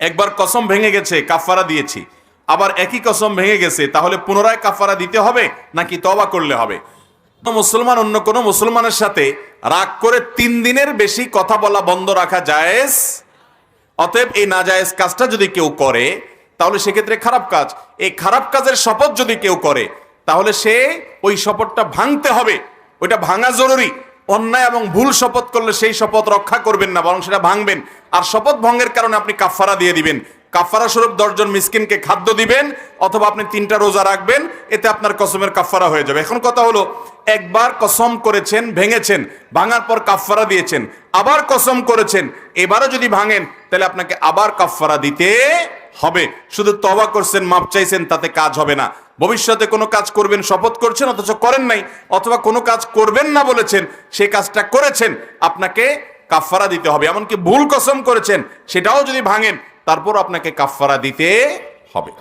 একবার কসম ভেঙে গেছে কাফারা দিয়েছি। আবার একই কসম ভেঙে গেছে, তাহলে পুনরায় কাফারা দিতে হবে নাকি তবা করলে হবে? মুসলমান, অন্য কোনো মুসলমানের সাথে রাগ করে তিন দিনের বেশি কথা বলা বন্ধ রাখা জায়েজ? অতএব এই না নাজায়েজ কাজটা যদি কেউ করে, তাহলে সেক্ষেত্রে খারাপ কাজ। এই খারাপ কাজের শপথ যদি কেউ করে, তাহলে সে ওই শপথটা ভাঙতে হবে। ওইটা ভাঙা জরুরি। অন্যায় এবং ভুল শপথ করলে সেই শপথ রক্ষা করবেন না, বরং সেটা ভাঙবেন। আর শপথ ভঙ্গের কারণে আপনি কাফারা দিয়ে দিবেন। কাফারা স্বরূপ দশজন মিসকিনকে খাদ্য দিবেন, অথবা আপনি তিনটা রোজা রাখবেন, এতে আপনার কসমের কাফারা হয়ে যাবে। এখন কথা হলো, একবার কসম করেছেন, ভেঙেছেন, ভাঙার পর কাফারা দিয়েছেন, আবার কসম করেছেন, এবারও যদি ভাঙেন, তাহলে আপনাকে আবার কাফারা দিতে হবে। শুধু তবা করছেন, মাপ চাইছেন, তাতে কাজ হবে না। ভবিষ্যতে কোনো কাজ করবেন, শপথ করছেন, অথচ করেন নাই, অথবা কোনো কাজ করবেন না বলেছেন, সে কাজটা করেছেন, আপনাকে কাফারা দিতে হবে। এমনকি ভুল কসম করেছেন, সেটাও যদি ভাঙেন, তারপর আপনাকে কাফারা দিতে হবে।